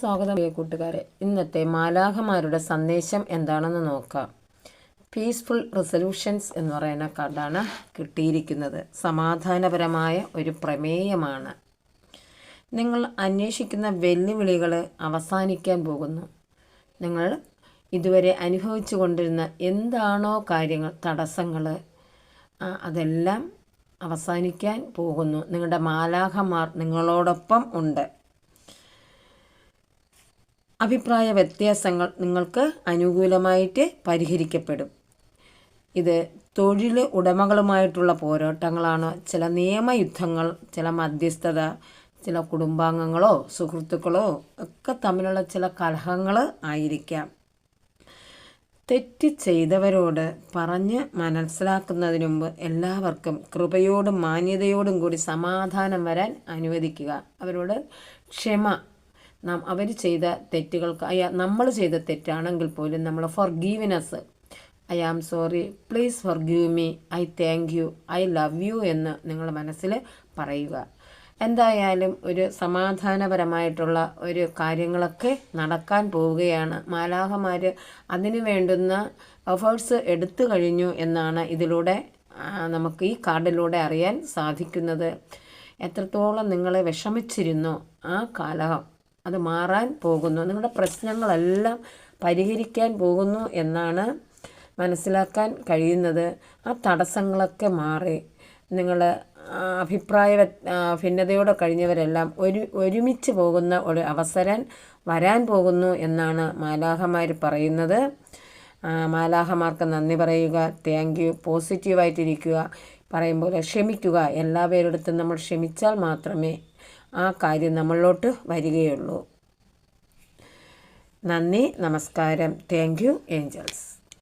സ്വാഗതം. പ്രിയ കൂട്ടുകാരെ ഇന്നത്തെ മാലാഖമാരുടെ സന്ദേശം എന്താണെന്ന് നോക്കാം. പീസ്ഫുൾ റെസൊല്യൂഷൻസ് എന്ന് പറയുന്ന കാർഡാണ് കിട്ടിയിരിക്കുന്നത്. സമാധാനപരമായ ഒരു പ്രമേയമാണ്. നിങ്ങൾ അന്വേഷിക്കുന്ന വെല്ലുവിളികൾ അവസാനിക്കാൻ പോകുന്നു. നിങ്ങൾ ഇതുവരെ അനുഭവിച്ചു കൊണ്ടിരുന്ന എന്താണോ കാര്യങ്ങൾ തടസ്സങ്ങൾ അതെല്ലാം അവസാനിക്കാൻ പോകുന്നു. നിങ്ങളുടെ മാലാഖമാർ നിങ്ങളോടൊപ്പം ഉണ്ട്. അഭിപ്രായ വ്യത്യാസങ്ങൾ നിങ്ങൾക്ക് അനുകൂലമായിട്ട് പരിഹരിക്കപ്പെടും. ഇത് തൊഴിൽ ഉടമകളുമായിട്ടുള്ള പോരാട്ടങ്ങളാണ്. ചില നിയമയുദ്ധങ്ങൾ ചില മധ്യസ്ഥത ചില കുടുംബാംഗങ്ങളോ സുഹൃത്തുക്കളോ ഒക്കെ തമ്മിലുള്ള ചില കലഹങ്ങൾ ആയിരിക്കാം. തെറ്റ് ചെയ്തവരോട് പറഞ്ഞ് മനസ്സിലാക്കുന്നതിന് മുമ്പ് എല്ലാവർക്കും കൃപയോടും മാന്യതയോടും കൂടി സമാധാനം വരാൻ അനുവദിക്കുക. അവരോട് ക്ഷമ നാം അവർ ചെയ്ത തെറ്റുകൾക്ക് അയാ നമ്മൾ ചെയ്ത തെറ്റാണെങ്കിൽ പോലും നമ്മൾ forgiveness I am sorry please forgive me I thank you I love you എന്ന് നിങ്ങൾ മനസ്സിൽ പറയുക. എന്തായാലും ഒരു സമാധാനപരമായിട്ടുള്ള ഒരു കാര്യങ്ങളൊക്കെ നടക്കാൻ പോവുകയാണ്. മാലാഹമാർ അതിനു വേണ്ടുന്ന എഫേർട്സ് എടുത്തു കഴിഞ്ഞു എന്നാണ് ഇതിലൂടെ നമുക്ക് ഈ കാർഡിലൂടെ അറിയാൻ സാധിക്കുന്നത്. എത്രത്തോളം നിങ്ങളെ വിഷമിച്ചിരുന്നോ ആ കാലം അത് മാറാൻ പോകുന്നു. നിങ്ങളുടെ പ്രശ്നങ്ങളെല്ലാം പരിഹരിക്കാൻ പോകുന്നു എന്നാണ് മനസ്സിലാക്കാൻ കഴിയുന്നത്. ആ തടസ്സങ്ങളൊക്കെ മാറി. നിങ്ങൾ അഭിപ്രായ ഭിന്നതയോടെ കഴിഞ്ഞവരെല്ലാം ഒരു ഒരുമിച്ച് പോകുന്ന ഒരു അവസരം വരാൻ പോകുന്നു എന്നാണ് മാലാഹമാർ പറയുന്നത്. മാലാഹമാർക്ക് നന്ദി പറയുക. താങ്ക് യു പോസിറ്റീവായിട്ടിരിക്കുക പറയുമ്പോൾ ക്ഷമിക്കുക. എല്ലാവരുടെ നമ്മൾ ക്ഷമിച്ചാൽ മാത്രമേ ആ കാര്യം നമ്മളിലോട്ട് വരികയുള്ളൂ. നന്ദി നമസ്കാരം. Thank you Angeles